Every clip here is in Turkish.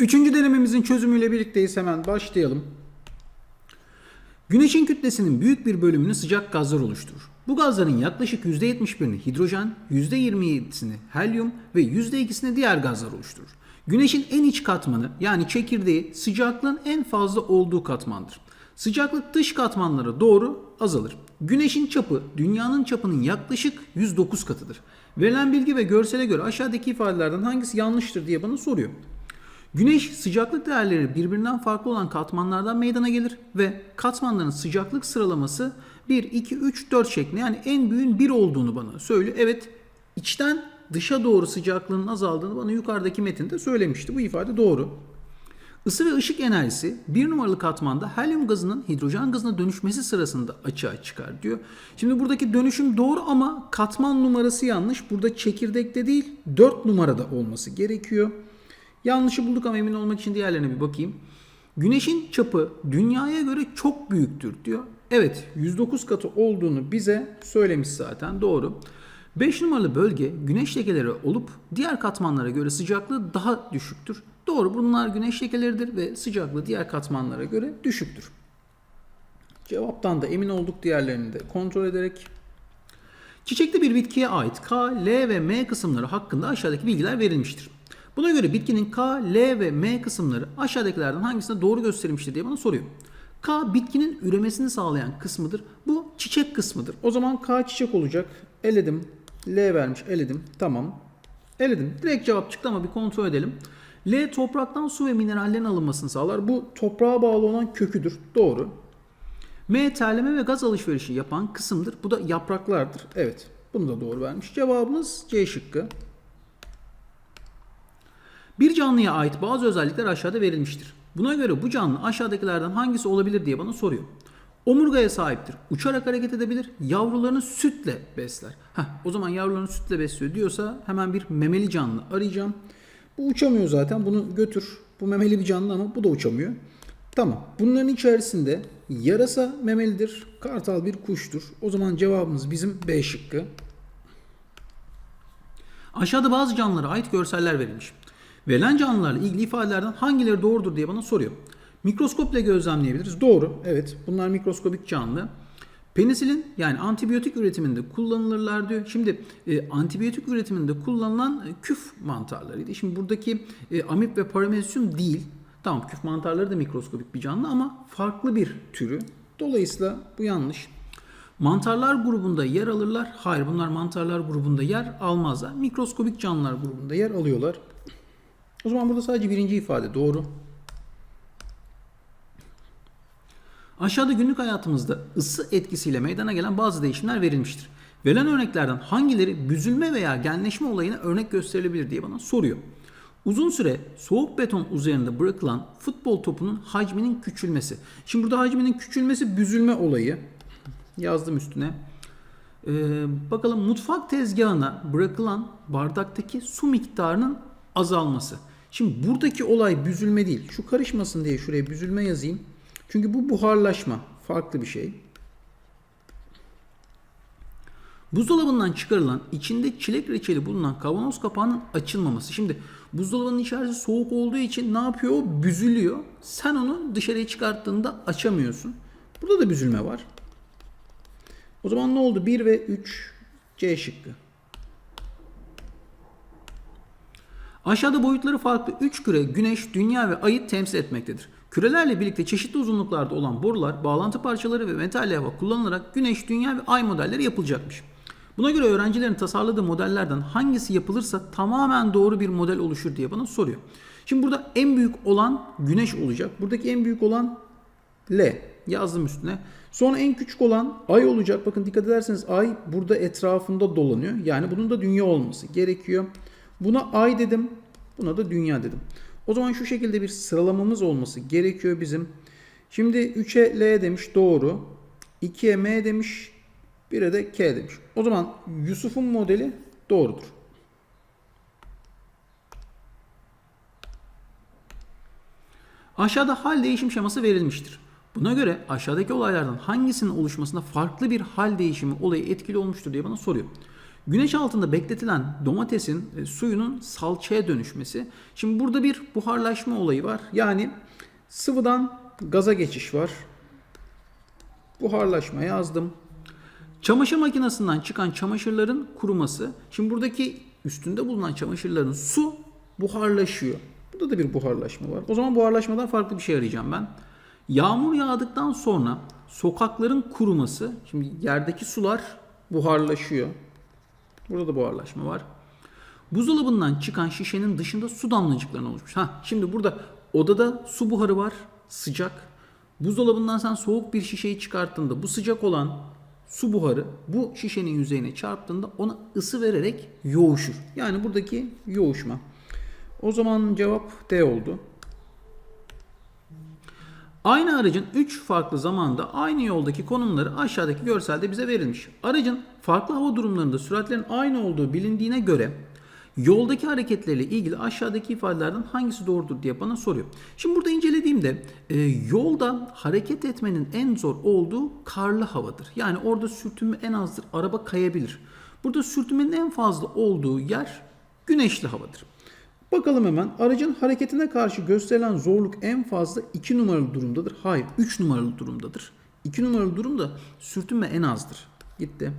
Üçüncü denememizin çözümüyle birlikteyiz. Hemen başlayalım. Güneşin kütlesinin büyük bir bölümünü sıcak gazlar oluşturur. Bu gazların yaklaşık %71'ini hidrojen, %27'sini helyum ve %2'sini diğer gazlar oluşturur. Güneşin en iç katmanı yani çekirdeği sıcaklığın en fazla olduğu katmandır. Sıcaklık dış katmanlara doğru azalır. Güneşin çapı dünyanın çapının yaklaşık 109 katıdır. Verilen bilgi ve görsele göre aşağıdaki ifadelerden hangisi yanlıştır diye bana soruyor. Güneş sıcaklık değerleri birbirinden farklı olan katmanlardan meydana gelir ve katmanların sıcaklık sıralaması 1, 2, 3, 4 şeklinde yani en büyüğün 1 olduğunu bana söylüyor. Evet içten dışa doğru sıcaklığın azaldığını bana yukarıdaki metinde söylemişti. Bu ifade doğru. Isı ve ışık enerjisi bir numaralı katmanda helyum gazının hidrojen gazına dönüşmesi sırasında açığa çıkar diyor. Şimdi buradaki dönüşüm doğru ama katman numarası yanlış. Burada çekirdekte değil 4 numarada olması gerekiyor. Yanlışı bulduk ama emin olmak için diğerlerine bir bakayım. Güneşin çapı dünyaya göre çok büyüktür diyor. Evet 109 katı olduğunu bize söylemiş zaten doğru. 5 numaralı bölge güneş lekeleri olup diğer katmanlara göre sıcaklığı daha düşüktür. Doğru bunlar güneş lekeleridir ve sıcaklığı diğer katmanlara göre düşüktür. Cevaptan da emin olduk diğerlerini de kontrol ederek. Çiçekte bir bitkiye ait K, L ve M kısımları hakkında aşağıdaki bilgiler verilmiştir. Buna göre bitkinin K, L ve M kısımları aşağıdakilerden hangisine doğru gösterilmiştir diye bana soruyor. K bitkinin üremesini sağlayan kısmıdır. Bu çiçek kısmıdır. O zaman K çiçek olacak. Eledim. L vermiş. Eledim. Tamam. Eledim. Direkt cevap çıktı ama bir kontrol edelim. L topraktan su ve minerallerin alınmasını sağlar. Bu toprağa bağlı olan köküdür. Doğru. M terleme ve gaz alışverişi yapan kısımdır. Bu da yapraklardır. Evet. Bunu da doğru vermiş. Cevabımız C şıkkı. Bir canlıya ait bazı özellikler aşağıda verilmiştir. Buna göre bu canlı aşağıdakilerden hangisi olabilir diye bana soruyor. Omurgaya sahiptir. Uçarak hareket edebilir. Yavrularını sütle besler. Heh, o zaman yavrularını sütle besliyor diyorsa hemen bir memeli canlı arayacağım. Bu uçamıyor zaten. Bunu götür. Bu memeli bir canlı ama bu da uçamıyor. Tamam. Bunların içerisinde yarasa memelidir. Kartal bir kuştur. O zaman cevabımız bizim B şıkkı. Aşağıda bazı canlılara ait görseller verilmiş. Verilen canlılarla ilgili ifadelerden hangileri doğrudur diye bana soruyor. Mikroskop ile gözlemleyebiliriz. Doğru. Evet. Bunlar mikroskobik canlı. Penisilin yani antibiyotik üretiminde kullanılırlar diyor. Şimdi e, antibiyotik üretiminde kullanılan e, küf mantarlarıydı. Şimdi buradaki e, amip ve paramesyum değil. Tamam küf mantarları da mikroskobik bir canlı ama farklı bir türü. Dolayısıyla bu yanlış. Mantarlar grubunda yer alırlar. Hayır bunlar mantarlar grubunda yer almazlar. Mikroskobik canlılar grubunda yer alıyorlar. O zaman burada sadece birinci ifade doğru. Aşağıda günlük hayatımızda ısı etkisiyle meydana gelen bazı değişimler verilmiştir. Verilen örneklerden hangileri büzülme veya genleşme olayına örnek gösterilebilir diye bana soruyor. Uzun süre soğuk beton üzerinde bırakılan futbol topunun hacminin küçülmesi. Şimdi burada hacminin küçülmesi büzülme olayı. Yazdım üstüne. Ee, bakalım mutfak tezgahına bırakılan bardaktaki su miktarının azalması. Şimdi buradaki olay büzülme değil. Şu karışmasın diye şuraya büzülme yazayım. Çünkü bu buharlaşma. Farklı bir şey. Buzdolabından çıkarılan içinde çilek reçeli bulunan kavanoz kapağının açılmaması. Şimdi buzdolabının içerisi soğuk olduğu için ne yapıyor? Büzülüyor. Sen onu dışarıya çıkarttığında açamıyorsun. Burada da büzülme var. O zaman ne oldu? 1 ve 3 C şıkkı. Aşağıda boyutları farklı 3 küre Güneş, Dünya ve Ay'ı temsil etmektedir. Kürelerle birlikte çeşitli uzunluklarda olan borular, bağlantı parçaları ve metal levha kullanılarak Güneş, Dünya ve Ay modelleri yapılacakmış. Buna göre öğrencilerin tasarladığı modellerden hangisi yapılırsa tamamen doğru bir model oluşur diye bana soruyor. Şimdi burada en büyük olan Güneş olacak. Buradaki en büyük olan L yazdım üstüne. Sonra en küçük olan Ay olacak. Bakın dikkat ederseniz Ay burada etrafında dolanıyor. Yani bunun da dünya olması gerekiyor. Buna Ay dedim. Buna da dünya dedim. O zaman şu şekilde bir sıralamamız olması gerekiyor bizim. Şimdi 3'e L demiş doğru. 2'ye M demiş. 1'e de K demiş. O zaman Yusuf'un modeli doğrudur. Aşağıda hal değişim şeması verilmiştir. Buna göre aşağıdaki olaylardan hangisinin oluşmasında farklı bir hal değişimi olayı etkili olmuştur diye bana soruyor. Güneş altında bekletilen domatesin e, suyunun salçaya dönüşmesi. Şimdi burada bir buharlaşma olayı var. Yani sıvıdan gaza geçiş var. Buharlaşma yazdım. Çamaşır makinesinden çıkan çamaşırların kuruması. Şimdi buradaki üstünde bulunan çamaşırların su buharlaşıyor. Burada da bir buharlaşma var. O zaman buharlaşmadan farklı bir şey arayacağım ben. Yağmur yağdıktan sonra sokakların kuruması. Şimdi yerdeki sular buharlaşıyor. Burada da buharlaşma var. Buzdolabından çıkan şişenin dışında su damlacıklarına oluşmuş. Ha, şimdi burada odada su buharı var, sıcak. Buzdolabından sen soğuk bir şişeyi çıkarttığında bu sıcak olan su buharı bu şişenin yüzeyine çarptığında ona ısı vererek yoğuşur. Yani buradaki yoğuşma. O zaman cevap D oldu. Aynı aracın 3 farklı zamanda aynı yoldaki konumları aşağıdaki görselde bize verilmiş. Aracın farklı hava durumlarında süratlerin aynı olduğu bilindiğine göre yoldaki hareketleriyle ilgili aşağıdaki ifadelerden hangisi doğrudur diye bana soruyor. Şimdi burada incelediğimde e, yolda hareket etmenin en zor olduğu karlı havadır. Yani orada sürtünme en azdır. Araba kayabilir. Burada sürtünmenin en fazla olduğu yer güneşli havadır. Bakalım hemen aracın hareketine karşı gösterilen zorluk en fazla 2 numaralı durumdadır. Hayır 3 numaralı durumdadır. 2 numaralı durumda sürtünme en azdır. Gitti.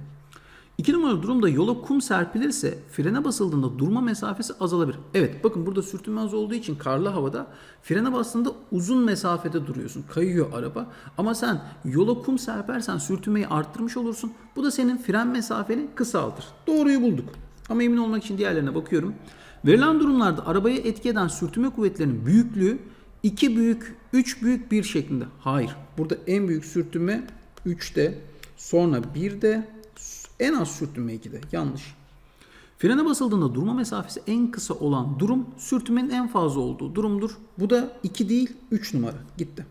2 numaralı durumda yola kum serpilirse frene basıldığında durma mesafesi azalabilir. Evet bakın burada sürtünme az olduğu için karlı havada frene bastığında uzun mesafede duruyorsun. Kayıyor araba. Ama sen yola kum serpersen sürtünmeyi arttırmış olursun. Bu da senin fren mesafeni kısaltır. Doğruyu bulduk. Ama emin olmak için diğerlerine bakıyorum. Verilen durumlarda arabaya etki eden sürtünme kuvvetlerinin büyüklüğü 2 büyük, 3 büyük, 1 şeklinde. Hayır. Burada en büyük sürtünme 3'te, sonra 1'de, en az sürtünme 2'de. Yanlış. Frene basıldığında durma mesafesi en kısa olan durum sürtünmenin en fazla olduğu durumdur. Bu da 2 değil 3 numara. Gitti.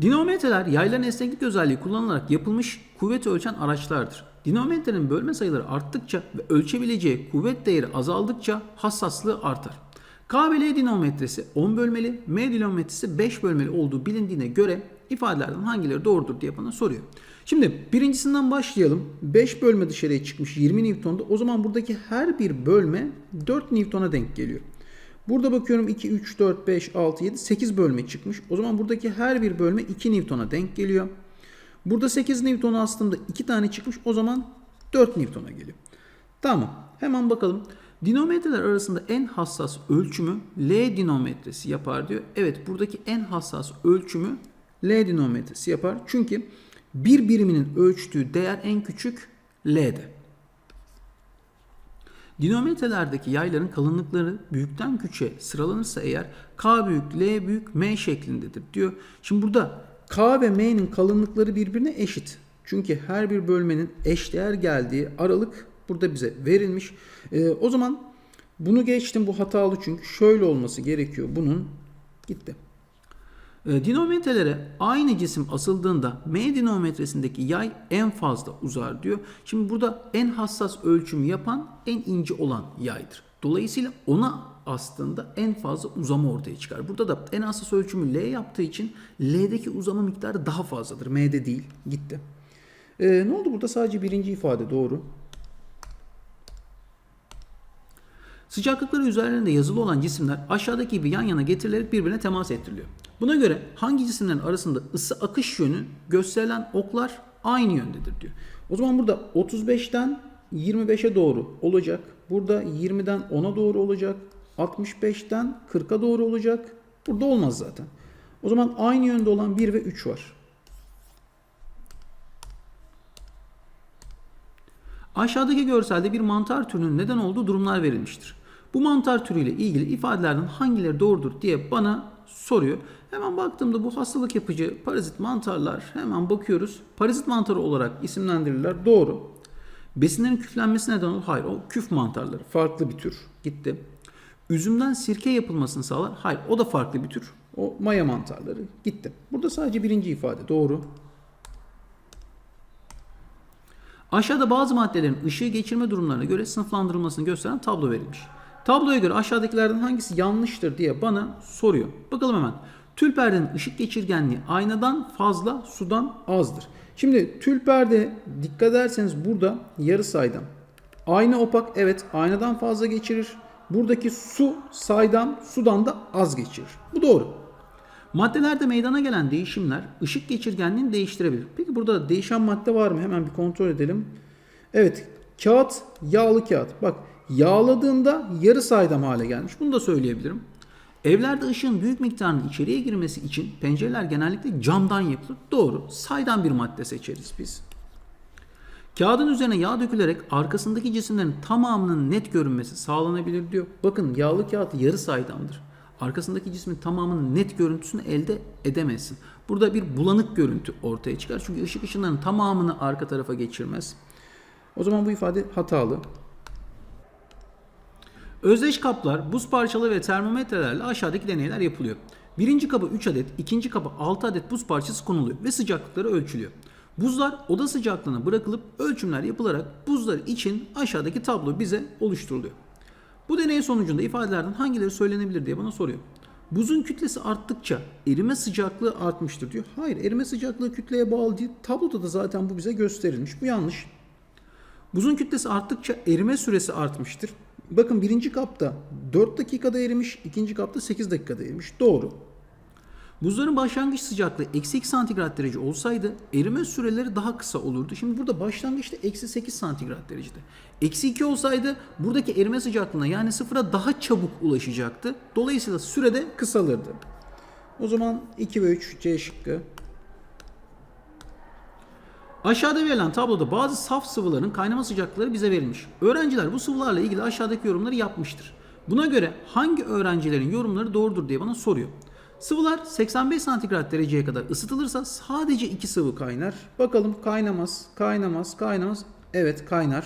Dinamometreler yayların esneklik özelliği kullanılarak yapılmış kuvvet ölçen araçlardır. Dinamometrenin bölme sayıları arttıkça ve ölçebileceği kuvvet değeri azaldıkça hassaslığı artar. K ve L dinamometresi 10 bölmeli, M dinamometresi 5 bölmeli olduğu bilindiğine göre ifadelerden hangileri doğrudur diye bana soruyor. Şimdi birincisinden başlayalım. 5 bölme dışarıya çıkmış 20 Newton'da. O zaman buradaki her bir bölme 4 Newton'a denk geliyor. Burada bakıyorum 2, 3, 4, 5, 6, 7, 8 bölme çıkmış. O zaman buradaki her bir bölme 2 Newton'a denk geliyor. Burada 8 Newton'a aslında 2 tane çıkmış. O zaman 4 Newton'a geliyor. Tamam. Hemen bakalım. Dinamometreler arasında en hassas ölçümü L dinamometresi yapar diyor. Evet buradaki en hassas ölçümü L dinamometresi yapar. Çünkü bir biriminin ölçtüğü değer en küçük L'de. Dinamometrelerdeki yayların kalınlıkları büyükten küçüğe sıralanırsa eğer K büyük, L büyük, M şeklindedir diyor. Şimdi burada K ve M'nin kalınlıkları birbirine eşit. Çünkü her bir bölmenin eşdeğer geldiği aralık burada bize verilmiş. Ee, o zaman bunu geçtim bu hatalı çünkü şöyle olması gerekiyor bunun. Gitti. E, dinamometrelere aynı cisim asıldığında M dinamometresindeki yay en fazla uzar diyor. Şimdi burada en hassas ölçümü yapan en ince olan yaydır. Dolayısıyla ona aslında en fazla uzama ortaya çıkar. Burada da en hassas ölçümü L yaptığı için L'deki uzama miktarı daha fazladır. M'de değil. Gitti. E, ne oldu burada? Sadece birinci ifade doğru. Sıcaklıkları üzerlerinde yazılı olan cisimler aşağıdaki gibi yan yana getirilerek birbirine temas ettiriliyor. Buna göre hangi cisimlerin arasında ısı akış yönü gösterilen oklar aynı yöndedir diyor. O zaman burada 35'ten 25'e doğru olacak. Burada 20'den 10'a doğru olacak. 65'ten 40'a doğru olacak. Burada olmaz zaten. O zaman aynı yönde olan 1 ve 3 var. Aşağıdaki görselde bir mantar türünün neden olduğu durumlar verilmiştir. Bu mantar türüyle ilgili ifadelerden hangileri doğrudur diye bana soruyor. Hemen baktığımda bu hastalık yapıcı parazit mantarlar hemen bakıyoruz. Parazit mantarı olarak isimlendirirler. Doğru. Besinlerin küflenmesi neden olur? Hayır o küf mantarları. Farklı bir tür. Gitti. Üzümden sirke yapılmasını sağlar. Hayır o da farklı bir tür. O maya mantarları. Gitti. Burada sadece birinci ifade. Doğru. Aşağıda bazı maddelerin ışığı geçirme durumlarına göre sınıflandırılmasını gösteren tablo verilmiş. Tabloya göre aşağıdakilerden hangisi yanlıştır diye bana soruyor. Bakalım hemen. Tül perdenin ışık geçirgenliği aynadan fazla, sudan azdır. Şimdi tülperde dikkat ederseniz burada yarı saydam. Ayna opak evet aynadan fazla geçirir. Buradaki su saydam sudan da az geçirir. Bu doğru. Maddelerde meydana gelen değişimler ışık geçirgenliğini değiştirebilir. Peki burada değişen madde var mı? Hemen bir kontrol edelim. Evet kağıt yağlı kağıt. Bak yağladığında yarı saydam hale gelmiş. Bunu da söyleyebilirim. Evlerde ışığın büyük miktarının içeriye girmesi için pencereler genellikle camdan yapılır. Doğru. Saydam bir madde seçeriz biz. Kağıdın üzerine yağ dökülerek arkasındaki cisimlerin tamamının net görünmesi sağlanabilir diyor. Bakın yağlı kağıt yarı saydamdır. Arkasındaki cismin tamamının net görüntüsünü elde edemezsin. Burada bir bulanık görüntü ortaya çıkar. Çünkü ışık ışınlarının tamamını arka tarafa geçirmez. O zaman bu ifade hatalı. Özdeş kaplar, buz parçaları ve termometrelerle aşağıdaki deneyler yapılıyor. Birinci kaba 3 adet, ikinci kaba 6 adet buz parçası konuluyor ve sıcaklıkları ölçülüyor. Buzlar oda sıcaklığına bırakılıp ölçümler yapılarak buzlar için aşağıdaki tablo bize oluşturuluyor. Bu deney sonucunda ifadelerden hangileri söylenebilir diye bana soruyor. Buzun kütlesi arttıkça erime sıcaklığı artmıştır diyor. Hayır erime sıcaklığı kütleye bağlı değil. Tabloda da zaten bu bize gösterilmiş. Bu yanlış. Buzun kütlesi arttıkça erime süresi artmıştır. Bakın birinci kapta 4 dakikada erimiş, ikinci kapta 8 dakikada erimiş. Doğru. Buzların başlangıç sıcaklığı eksi 2 santigrat derece olsaydı erime süreleri daha kısa olurdu. Şimdi burada başlangıçta eksi 8 santigrat derecede. Eksi 2 olsaydı buradaki erime sıcaklığına yani sıfıra daha çabuk ulaşacaktı. Dolayısıyla sürede kısalırdı. O zaman 2 ve 3 C şıkkı. Aşağıda verilen tabloda bazı saf sıvıların kaynama sıcaklıkları bize verilmiş. Öğrenciler bu sıvılarla ilgili aşağıdaki yorumları yapmıştır. Buna göre hangi öğrencilerin yorumları doğrudur diye bana soruyor. Sıvılar 85 santigrat dereceye kadar ısıtılırsa sadece iki sıvı kaynar. Bakalım kaynamaz, kaynamaz, kaynamaz. Evet kaynar.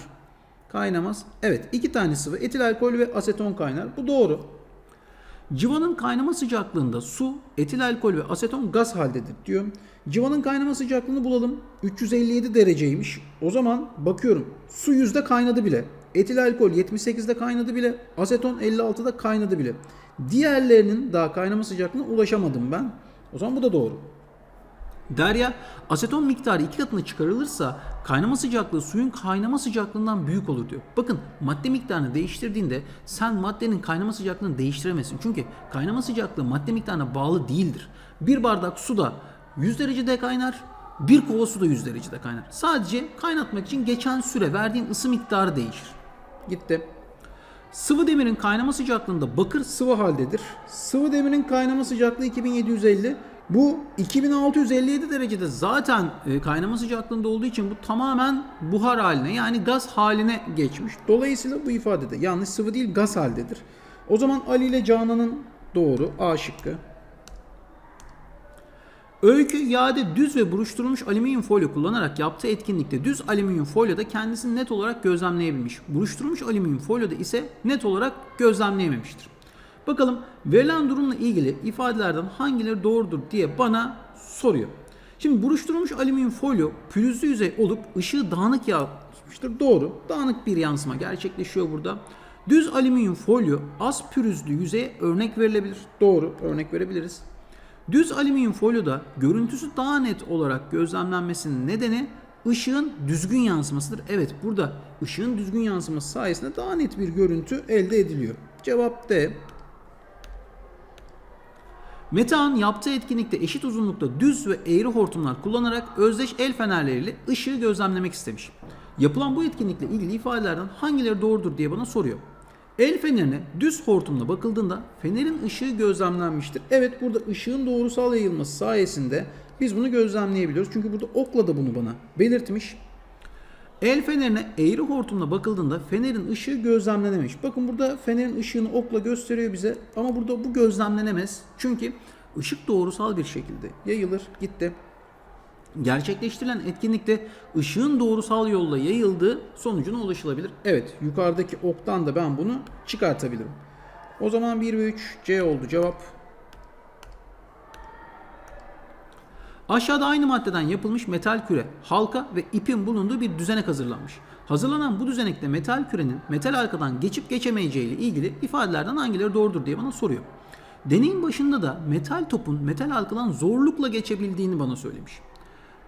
Kaynamaz. Evet iki tane sıvı etil alkol ve aseton kaynar. Bu doğru. Civanın kaynama sıcaklığında su, etil alkol ve aseton gaz haldedir diyor. Civanın kaynama sıcaklığını bulalım. 357 dereceymiş. O zaman bakıyorum su yüzde kaynadı bile. Etil alkol 78'de kaynadı bile. Aseton 56'da kaynadı bile. Diğerlerinin daha kaynama sıcaklığına ulaşamadım ben. O zaman bu da doğru. Derya, aseton miktarı iki katına çıkarılırsa kaynama sıcaklığı suyun kaynama sıcaklığından büyük olur diyor. Bakın madde miktarını değiştirdiğinde sen maddenin kaynama sıcaklığını değiştiremezsin. Çünkü kaynama sıcaklığı madde miktarına bağlı değildir. Bir bardak suda 100 derecede kaynar, bir kova su da 100 derecede kaynar. Sadece kaynatmak için geçen süre verdiğin ısı miktarı değişir. Gitti. Sıvı demirin kaynama sıcaklığında bakır sıvı haldedir. Sıvı demirin kaynama sıcaklığı 2750. Bu 2657 derecede zaten e, kaynama sıcaklığında olduğu için bu tamamen buhar haline yani gaz haline geçmiş. Dolayısıyla bu ifadede yanlış sıvı değil gaz haldedir. O zaman Ali ile Canan'ın doğru A şıkkı. Öykü yağda düz ve buruşturulmuş alüminyum folyo kullanarak yaptığı etkinlikte düz alüminyum folyoda kendisini net olarak gözlemleyebilmiş. Buruşturulmuş alüminyum folyoda ise net olarak gözlemleyememiştir. Bakalım verilen durumla ilgili ifadelerden hangileri doğrudur diye bana soruyor. Şimdi buruşturulmuş alüminyum folyo pürüzlü yüzey olup ışığı dağınık yansıtmıştır. Doğru. Dağınık bir yansıma gerçekleşiyor burada. Düz alüminyum folyo az pürüzlü yüzeye örnek verilebilir. Doğru. Örnek verebiliriz. Düz alüminyum folyoda görüntüsü daha net olarak gözlemlenmesinin nedeni ışığın düzgün yansımasıdır. Evet burada ışığın düzgün yansıması sayesinde daha net bir görüntü elde ediliyor. Cevap D. Metehan yaptığı etkinlikte eşit uzunlukta düz ve eğri hortumlar kullanarak özdeş el fenerleriyle ışığı gözlemlemek istemiş. Yapılan bu etkinlikle ilgili ifadelerden hangileri doğrudur diye bana soruyor. El fenerine düz hortumla bakıldığında fenerin ışığı gözlemlenmiştir. Evet burada ışığın doğrusal yayılması sayesinde biz bunu gözlemleyebiliyoruz. Çünkü burada okla da bunu bana belirtmiş. El fenerine eğri hortumla bakıldığında fenerin ışığı gözlemlenemiş. Bakın burada fenerin ışığını okla gösteriyor bize ama burada bu gözlemlenemez. Çünkü ışık doğrusal bir şekilde yayılır gitti. Gerçekleştirilen etkinlikte ışığın doğrusal yolla yayıldığı sonucuna ulaşılabilir. Evet yukarıdaki oktan da ben bunu çıkartabilirim. O zaman 1 ve 3 C oldu cevap. Aşağıda aynı maddeden yapılmış metal küre, halka ve ipin bulunduğu bir düzenek hazırlanmış. Hazırlanan bu düzenekte metal kürenin metal halkadan geçip geçemeyeceği ile ilgili ifadelerden hangileri doğrudur diye bana soruyor. Deneyin başında da metal topun metal halkadan zorlukla geçebildiğini bana söylemiş.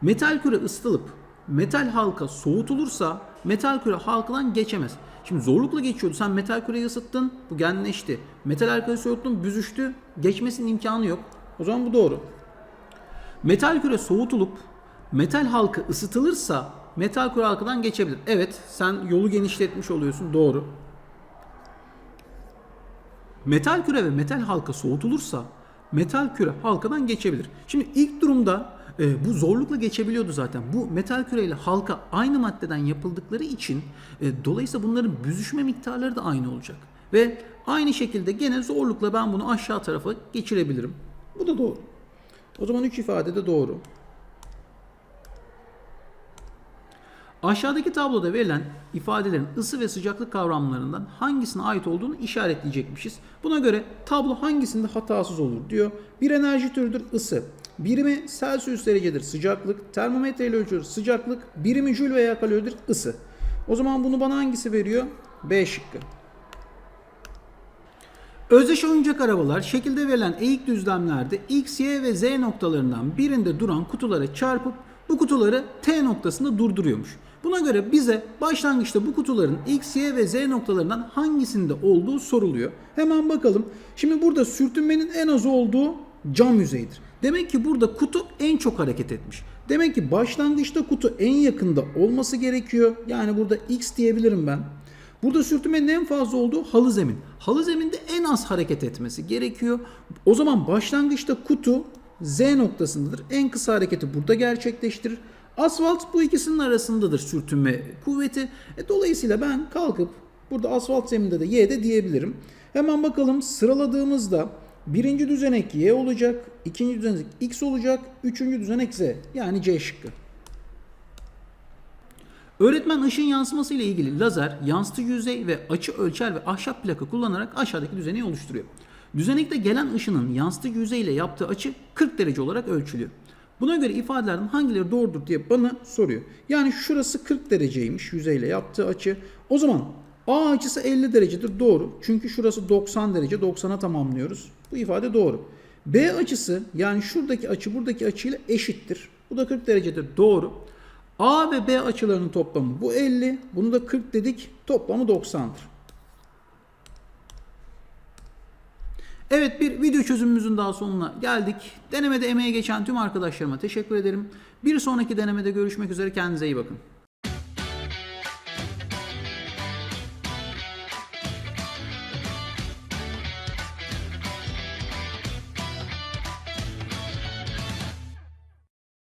Metal küre ısıtılıp metal halka soğutulursa metal küre halkadan geçemez. Şimdi zorlukla geçiyordu. Sen metal küreyi ısıttın, bu genleşti. Metal halkayı soğuttun, büzüştü. Geçmesinin imkanı yok. O zaman bu doğru. Metal küre soğutulup metal halka ısıtılırsa metal küre halkadan geçebilir. Evet, sen yolu genişletmiş oluyorsun. Doğru. Metal küre ve metal halka soğutulursa metal küre halkadan geçebilir. Şimdi ilk durumda e, bu zorlukla geçebiliyordu zaten. Bu metal küre ile halka aynı maddeden yapıldıkları için e, dolayısıyla bunların büzüşme miktarları da aynı olacak. Ve aynı şekilde gene zorlukla ben bunu aşağı tarafa geçirebilirim. Bu da doğru. O zaman 3 ifade de doğru. Aşağıdaki tabloda verilen ifadelerin ısı ve sıcaklık kavramlarından hangisine ait olduğunu işaretleyecekmişiz. Buna göre tablo hangisinde hatasız olur diyor. Bir enerji türüdür ısı. Birimi Celsius derecedir sıcaklık. Termometre ile ölçülür sıcaklık. Birimi Joule veya kaloridir ısı. O zaman bunu bana hangisi veriyor? B şıkkı. Özdeş oyuncak arabalar şekilde verilen eğik düzlemlerde X, Y ve Z noktalarından birinde duran kutulara çarpıp bu kutuları T noktasında durduruyormuş. Buna göre bize başlangıçta bu kutuların X, Y ve Z noktalarından hangisinde olduğu soruluyor. Hemen bakalım. Şimdi burada sürtünmenin en az olduğu cam yüzeydir. Demek ki burada kutu en çok hareket etmiş. Demek ki başlangıçta kutu en yakında olması gerekiyor. Yani burada X diyebilirim ben. Burada sürtünmenin en fazla olduğu halı zemin. Halı zeminde en az hareket etmesi gerekiyor. O zaman başlangıçta kutu Z noktasındadır. En kısa hareketi burada gerçekleştirir. Asfalt bu ikisinin arasındadır sürtünme kuvveti. E, dolayısıyla ben kalkıp burada asfalt zeminde de Y de diyebilirim. Hemen bakalım sıraladığımızda birinci düzenek Y olacak, ikinci düzenek X olacak, üçüncü düzenek Z. Yani C şıkkı. Öğretmen ışın yansıması ile ilgili lazer, yansıtıcı yüzey ve açı ölçer ve ahşap plaka kullanarak aşağıdaki düzeneği oluşturuyor. Düzenekte gelen ışının yansıtıcı yüzey ile yaptığı açı 40 derece olarak ölçülüyor. Buna göre ifadelerden hangileri doğrudur diye bana soruyor. Yani şurası 40 dereceymiş yüzeyle yaptığı açı. O zaman A açısı 50 derecedir doğru. Çünkü şurası 90 derece 90'a tamamlıyoruz. Bu ifade doğru. B açısı yani şuradaki açı buradaki açıyla eşittir. Bu da 40 derecedir doğru. A ve B açılarının toplamı bu 50. Bunu da 40 dedik. Toplamı 90'dır. Evet bir video çözümümüzün daha sonuna geldik. Denemede emeğe geçen tüm arkadaşlarıma teşekkür ederim. Bir sonraki denemede görüşmek üzere kendinize iyi bakın.